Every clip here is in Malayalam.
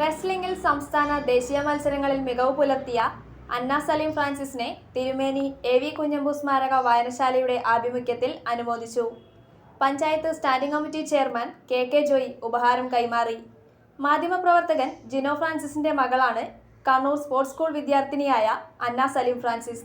റെസ്ലിംഗിൽ സംസ്ഥാന ദേശീയ മത്സരങ്ങളിൽ മികവ് പുലർത്തിയ അന്ന സലീം ഫ്രാൻസിസിനെ തിരുമേനി എ വി കുഞ്ഞമ്പു സ്മാരക വായനശാലയുടെ ആഭിമുഖ്യത്തിൽ അനുമോദിച്ചു. Panchayat standing committee chairman K K Joy ഉപഹാരം കൈമാറി. മാധ്യമപ്രവർത്തകൻ ജിനോ ഫ്രാൻസിസിന്റെ മകളാണ് കണ്ണൂർ സ്പോർട്സ് സ്കൂൾ വിദ്യാർത്ഥിനിയായ അന്ന സലീം ഫ്രാൻസിസ്.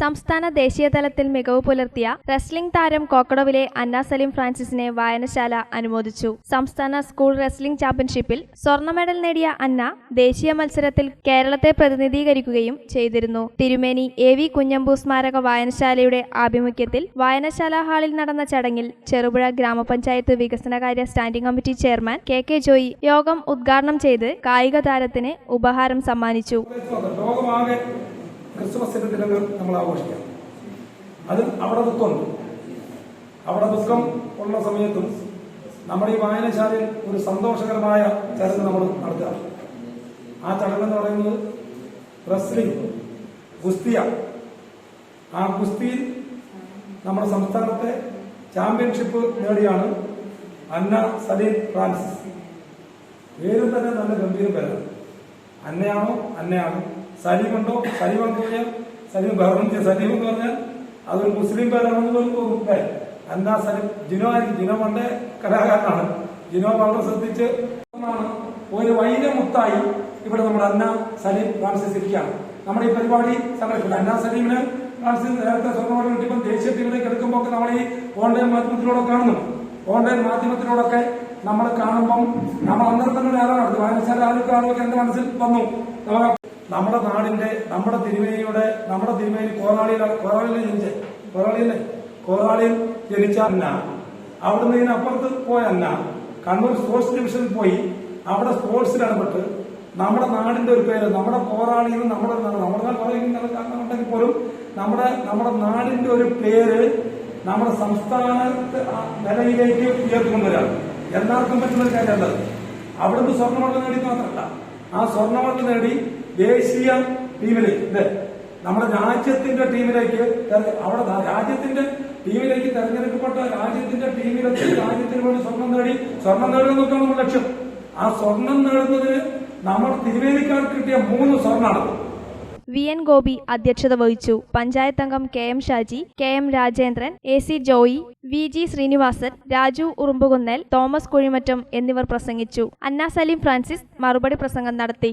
സംസ്ഥാന ദേശീയതലത്തിൽ മികവ് പുലർത്തിയ റെസ്ലിംഗ് താരം കോക്കടവിലെ അന്ന സലീം ഫ്രാൻസിസിനെ വായനശാല അനുമോദിച്ചു. സംസ്ഥാന സ്കൂൾ റെസ്ലിംഗ് ചാമ്പ്യൻഷിപ്പിൽ സ്വർണ മെഡൽ നേടിയ അന്ന ദേശീയ മത്സരത്തിൽ കേരളത്തെ പ്രതിനിധീകരിക്കുകയും ചെയ്തിരുന്നു. തിരുമേനി എ വി കുഞ്ഞമ്പു സ്മാരക വായനശാലയുടെ ആഭിമുഖ്യത്തിൽ വായനശാല ഹാളിൽ നടന്ന ചടങ്ങിൽ ചെറുപുഴ ഗ്രാമപഞ്ചായത്ത് വികസനകാര്യ standing committee chairman K K Joy യോഗം ഉദ്ഘാടനം ചെയ്ത് കായിക താരത്തിന് ഉപഹാരം സമ്മാനിച്ചു. ക്രിസ്മസിന്റെ ദിനങ്ങൾ നമ്മൾ ആഘോഷിക്കാം. അതിൽ അവിടെ ദുഃഖമുണ്ട്. അവിടെ ദുഃഖം ഉള്ള സമയത്തും നമ്മുടെ ഈ വായനശാലയിൽ ഒരു സന്തോഷകരമായ ചടങ്ങ് നമ്മൾ നടത്തുക. ആ ചടങ്ങ് എന്ന് പറയുന്നത് റെസ്ലിംഗ് ഗുസ്തിയ. ആ ഗുസ്തിയിൽ നമ്മുടെ സംസ്ഥാനത്തെ ചാമ്പ്യൻഷിപ്പ് നേടിയാണ് അന്ന സലീം ഫ്രാൻസിസ്. പേരും തന്നെ നല്ല ഗംഭീര പേരാണ്. അന്നയാണോ? അന്നയാണ്? സലീമുണ്ടോ? സലീം എന്ന് പറഞ്ഞാൽ സലീം ബഹ്റിന്റെ സലീം എന്ന് പറഞ്ഞാൽ അതൊരു മുസ്ലിം പേരാണെന്ന് പോലും അന്ന സലീം ജിനോ ജിനോ പണ്ടേ കലാകാരനാണ്. ജിനോ വളരെ ശ്രദ്ധിച്ച് ഒരു മുത്തായി ഇവിടെ നമ്മുടെ അന്ന സലീം ഫ്രാൻസിസ് ഇരിക്കുകയാണ് നമ്മുടെ ഈ പരിപാടി സംഘടിപ്പിക്കുന്നത്. അന്ന സലീമിന് നേരത്തെ സ്വർണ കിട്ടിയപ്പോൾ ദേശീയ ടീമിലേക്ക് എടുക്കുമ്പോൾ നമ്മൾ ഈ ഓൺലൈൻ മാധ്യമത്തിലൂടെ കാണുന്നു. ഓൺലൈൻ മാധ്യമത്തിലൂടെയൊക്കെ നമ്മൾ കാണുമ്പം നമ്മൾ അന്നേരം തന്നെ നേതാവാണ് വായനശാല ആളുകൾ ആളുകൾക്ക് എന്റെ മനസ്സിൽ വന്നു. നമ്മുടെ നാടിന്റെ നമ്മുടെ തിരുമേനിയുടെ നമ്മുടെ തിരുമേനി കോറാളിയിലാണ് കോറാളിയിൽ ജനിച്ച കോറാളിയിലെ കോറാളിയിൽ ജനിച്ച അന്ന. അവിടുന്ന് ഇതിനപ്പുറത്ത് പോയ അന്ന. കണ്ണൂർ സ്പോർട്സ് ഡിവിഷനിൽ പോയി അവിടെ സ്പോർട്സിൽ ഇടപെട്ട് നമ്മുടെ നാടിന്റെ ഒരു പേര് നമ്മുടെ പോരാളിയിൽ നമ്മുടെ നമ്മുടെ നാട് പറയുന്നുണ്ടെങ്കിൽ പോലും നമ്മുടെ നമ്മുടെ നാടിന്റെ ഒരു പേര് നമ്മുടെ സംസ്ഥാന നിലയിലേക്ക് ഉയർത്തിക്കൊണ്ടുവരാം. എല്ലാവർക്കും പറ്റുന്ന ഒരു കാര്യമല്ലത് അവിടുന്ന് സ്വർണമണ്ഡലം നേടി മാത്രമല്ല ആ സ്വർണമണ്ഡലം നേടി ദേശീയ ടീമിലേക്ക് അല്ലേ? നമ്മുടെ രാജ്യത്തിന്റെ ടീമിലേക്ക് അവിടെ രാജ്യത്തിന്റെ ടീമിലേക്ക് തെരഞ്ഞെടുക്കപ്പെട്ട രാജ്യത്തിന്റെ ടീമിലെത്തി രാജ്യത്തിന് വേണ്ടി സ്വർണം നേടി സ്വർണം നേടുക എന്നൊക്കെയാണ് നമ്മുടെ ലക്ഷ്യം. ആ സ്വർണം നേടുന്നതിന് നമ്മൾ തിരുവേദിക്കാർ കിട്ടിയ മൂന്ന് സ്വർണമാണ് വി എൻ ഗോപി അധ്യക്ഷത വഹിച്ചു. പഞ്ചായത്ത് അംഗം K M Shaji K M Rajendran A C Joy V G Srinivasan Raju Urumbukunnel Thomas Kuzhimattam എന്നിവർ പ്രസംഗിച്ചു. അന്ന ഫ്രാൻസിസ് മറുപടി പ്രസംഗം നടത്തി.